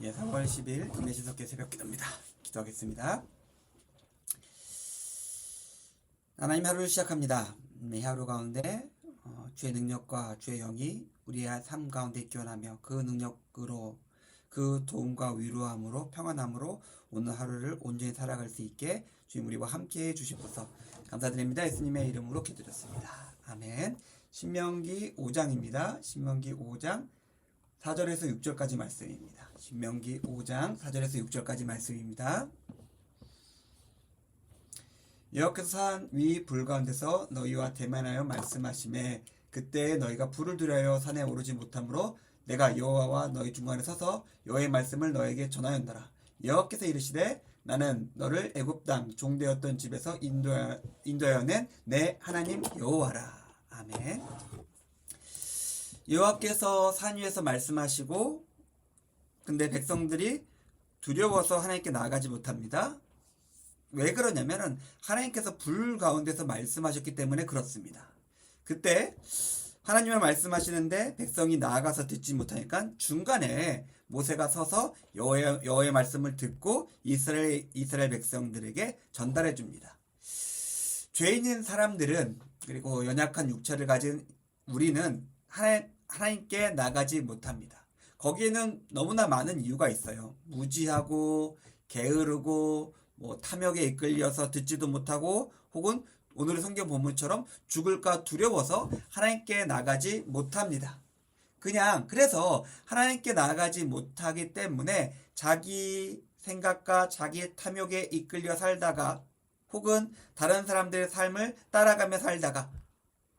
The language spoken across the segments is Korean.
예, 3월 10일 김내신석계 새벽 기도입니다. 기도하겠습니다. 하나님 하루를 시작합니다. 이 하루 가운데 어, 주의 능력과 주의 영이 우리의 삶 가운데 기원하며 그 능력으로 그 도움과 위로함으로 평안함으로 오늘 하루를 온전히 살아갈 수 있게 주님 우리와 함께 해 주시옵소서 감사드립니다. 예수님의 이름으로 기도드렸습니다. 아멘. 신명기 5장입니다. 신명기 5장 4절에서 6절까지 말씀입니다. 신명기 5장 4절에서 6절까지 말씀입니다. 여호와께서 산 위 불 가운데서 너희와 대면하여 말씀하심에 그때 너희가 불을 들여여 산에 오르지 못하므로 내가 여호와와 너희 중간에 서서 여호와의 말씀을 너에게 전하였노라. 여호와께서 이르시되 나는 너를 애굽 땅 종되었던 집에서 인도하, 인도하여 낸 내 하나님 여호와라. 아멘. 여호와께서 산 위에서 말씀하시고 근데 백성들이 두려워서 하나님께 나아가지 못합니다. 왜 그러냐면은 하나님께서 불 가운데서 말씀하셨기 때문에 그렇습니다. 그때 하나님을 말씀하시는데 백성이 나아가서 듣지 못하니까 중간에 모세가 서서 여호의, 여호의 말씀을 듣고 이스라엘 이스라엘 백성들에게 전달해 줍니다. 죄인인 사람들은 그리고 연약한 육체를 가진 우리는 하나님, 하나님 께 나가지 못합니다. 거기에는 너무나 많은 이유가 있어요. 무지하고 게으르고 뭐 탐욕에 이끌려서 듣지도 못하고 혹은 오늘의 성경 본문처럼 죽을까 두려워서 하나님께 나가지 못합니다. 그냥 그래서 하나님께 나가지 못하기 때문에 자기 생각과 자기 탐욕에 이끌려 살다가 혹은 다른 사람들의 삶을 따라가며 살다가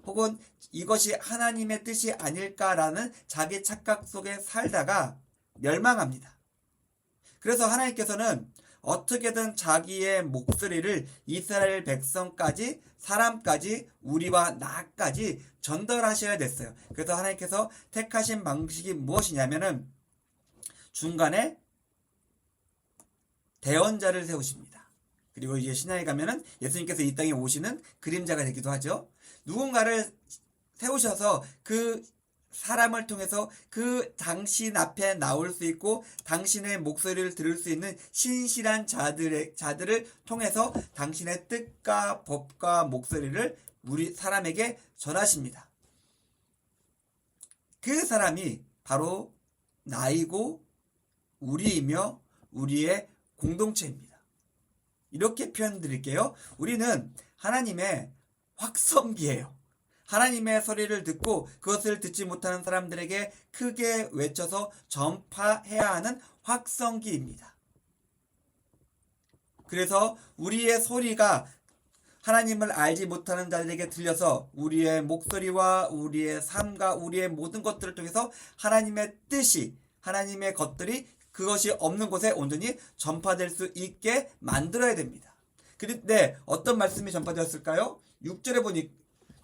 혹은 이것이 하나님의 뜻이 아닐까라는 자기 착각 속에 살다가 멸망합니다. 그래서 하나님께서는 어떻게든 자기의 목소리를 이스라엘 백성까지 사람까지 우리와 나까지 전달하셔야 됐어요. 그래서 하나님께서 택하신 방식이 무엇이냐면은 중간에 대언자를 세우십니다. 그리고 이제 신약에 가면은 예수님께서 이 땅에 오시는 그림자가 되기도 하죠. 누군가를 세우셔서 그 사람을 통해서 그 당신 앞에 나올 수 있고 당신의 목소리를 들을 수 있는 신실한 자들의 자들을 통해서 당신의 뜻과 법과 목소리를 우리 사람에게 전하십니다. 그 사람이 바로 나이고 우리이며 우리의 공동체입니다. 이렇게 표현 드릴게요. 우리는 하나님의 확성기예요. 하나님의 소리를 듣고 그것을 듣지 못하는 사람들에게 크게 외쳐서 전파해야 하는 확성기입니다. 그래서 우리의 소리가 하나님을 알지 못하는 자들에게 들려서 우리의 목소리와 우리의 삶과 우리의 모든 것들을 통해서 하나님의 뜻이 하나님의 것들이 그것이 없는 곳에 온전히 전파될 수 있게 만들어야 됩니다. 그런데 어떤 말씀이 전파되었을까요? 6절에 보니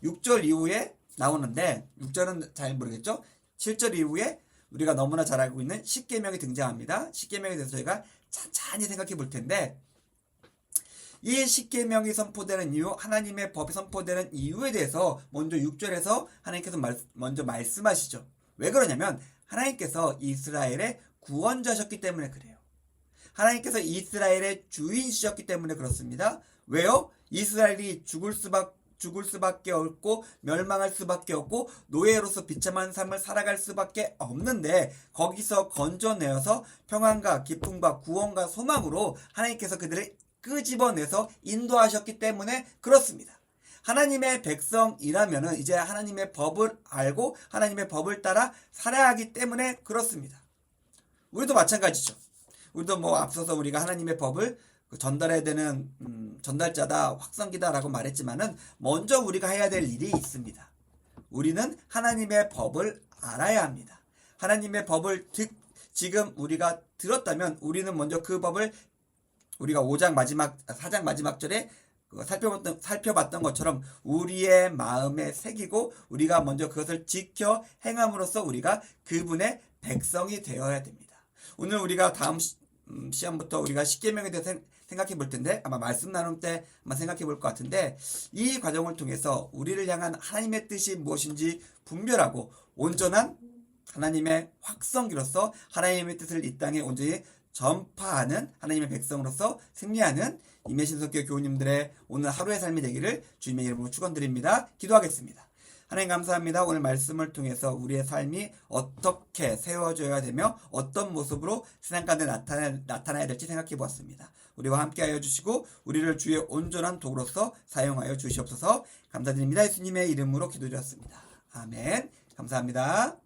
6절 이후에 나오는데 6절은 잘 모르겠죠? 7절 이후에 우리가 너무나 잘 알고 있는 십계명이 등장합니다. 십계명에 대해서 저희가 찬찬히 생각해 볼 텐데 이 십계명이 선포되는 이유, 하나님의 법이 선포되는 이유에 대해서 먼저 6절에서 하나님께서 말, 먼저 말씀하시죠. 왜 그러냐면 하나님께서 이스라엘의 구원자셨기 때문에 그래요. 하나님께서 이스라엘의 주인이셨기 때문에 그렇습니다. 왜요? 이스라엘이 죽을 수밖 죽을 수밖에 없고 멸망할 수밖에 없고 노예로서 비참한 삶을 살아갈 수밖에 없는데 거기서 건져내어서 평안과 기쁨과 구원과 소망으로 하나님께서 그들을 끄집어내서 인도하셨기 때문에 그렇습니다. 하나님의 백성이라면은 이제 하나님의 법을 알고 하나님의 법을 따라 살아야 하기 때문에 그렇습니다. 우리도 마찬가지죠. 우리도 뭐 앞서서 우리가 하나님의 법을 전달해야 되는 음, 전달자다 확성기다라고 말했지만은 먼저 우리가 해야 될 일이 있습니다. 우리는 하나님의 법을 알아야 합니다. 하나님의 법을 듣 지금 우리가 들었다면 우리는 먼저 그 법을 우리가 5장 마지막 4장 마지막 절에 살펴봤던 살펴봤던 것처럼 우리의 마음에 새기고 우리가 먼저 그것을 지켜 행함으로써 우리가 그분의 백성이 되어야 됩니다. 오늘 우리가 다음 시, 음, 시험부터 우리가 십계명에 대해서 생각해 볼 텐데 아마 말씀 나눌 때 아마 생각해 볼 것 같은데 이 과정을 통해서 우리를 향한 하나님의 뜻이 무엇인지 분별하고 온전한 하나님의 확성기로서 하나님의 뜻을 이 땅에 온전히 전파하는 하나님의 백성으로서 승리하는 임예신석교 교우님들의 오늘 하루의 삶이 되기를 주님의 이름으로 축원드립니다. 기도하겠습니다. 하나님 감사합니다. 오늘 말씀을 통해서 우리의 삶이 어떻게 세워져야 되며 어떤 모습으로 세상 가운데 나타나, 나타나야 될지 생각해 보았습니다. 우리와 함께 하여 주시고 우리를 주의 온전한 도구로서 사용하여 주시옵소서 감사드립니다. 예수님의 이름으로 기도드렸습니다. 아멘. 감사합니다.